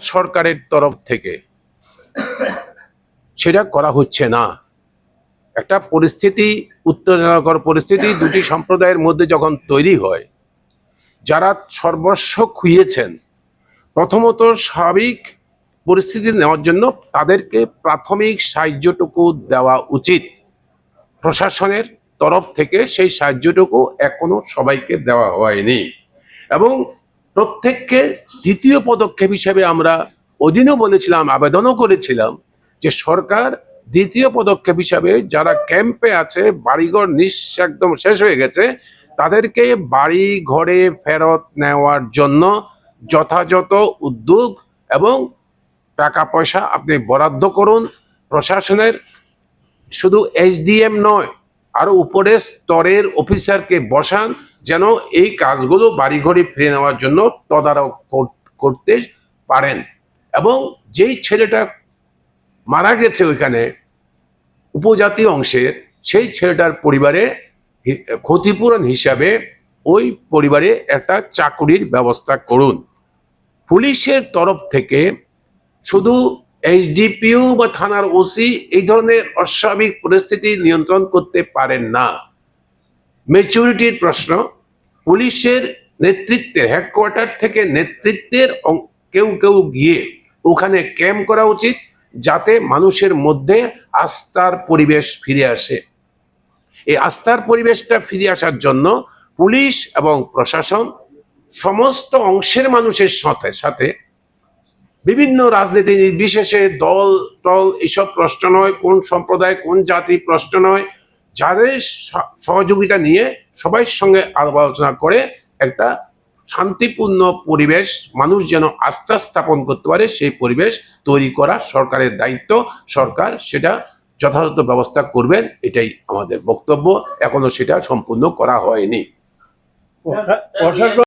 সরকারের তরফ থেকে। সেটা করা হচ্ছে না। একটা পরিস্থিতি, উত্তেজনাকর পরিস্থিতি দুটি সম্প্রদায়ের মধ্যে যখন তৈরি হয়, যারা সর্বস্ব খুইয়েছেন, প্রথমত স্বাভাবিক পরিস্থিতি নেওয়ার জন্য তাদেরকে প্রাথমিক সাহায্যটুকু দেওয়া উচিত। প্রশাসনের তরফ থেকে সেই সাহায্যটুকু এখনও সবাইকে দেওয়া হয়নি। এবং প্রত্যেককে দ্বিতীয় পদক্ষেপ হিসেবে আমরা অধীনও বলেছিলাম, আবেদনও করেছিলাম যে সরকার দ্বিতীয় পদক্ষেপ হিসাবে যারা ক্যাম্পে আছে, বাড়িঘর নিঃ একদম শেষ হয়ে গেছে, তাদেরকে বাড়ি ঘরে ফেরত নেওয়ার জন্য যথাযথ উদ্যোগ এবং টাকা পয়সা আপনি বরাদ্দ করুন। প্রশাসনের শুধু এইচডিএম নয় আরও উপরের স্তরের অফিসারকে বসান। যেন এই কাজগুলো বাড়িঘরে ফিরে নেওয়ার জন্য তদারক করতে পারেন। এবং যেই ছেলেটা মারা গেছে ওইখানে, উপজাতি অংশের সেই ছেলেটার পরিবারে ক্ষতিপূরণ হিসাবে ওই পরিবারে একটা চাকুরির ব্যবস্থা করুন। পুলিশের তরফ থেকে শুধু এইচডিপিউ বা থানার ওসি এই ধরনের অস্বাভাবিক পরিস্থিতি নিয়ন্ত্রণ করতে পারেন না। ম্যাচুরিটির প্রশ্ন, পুলিশের নেতৃত্বের হেডকোয়ার্টার থেকে নেতৃত্বের কেউ কেউ গিয়ে ওখানে ক্যাম্প করা উচিত যাতে মানুষের মধ্যে আস্থার পরিবেশ ফিরে আসে। এই আস্থার পরিবেশটা ফিরে আসার জন্য পুলিশ এবং প্রশাসন সমস্ত অংশের মানুষের সাথে সাথে বিভিন্ন রাজনীতি নির্বিশেষে দল, টল, এসব প্রশ্ন নয়, কোন সম্প্রদায়, কোন জাতি প্রশ্ন নয় যাদের সহযোগিতা নিয়ে সবাই সঙ্গে আলাপ আলোচনা করে একটা শান্তিপূর্ণ পরিবেশ, মানুষ যেন আস্থা স্থাপন করতে পারে, সেই পরিবেশ তৈরি করা সরকারের দায়িত্ব। সরকার সেটা যথাযথ ব্যবস্থা করবেন, এটাই আমাদের বক্তব্য। এখনও সেটা সম্পূর্ণ করা হয়নি।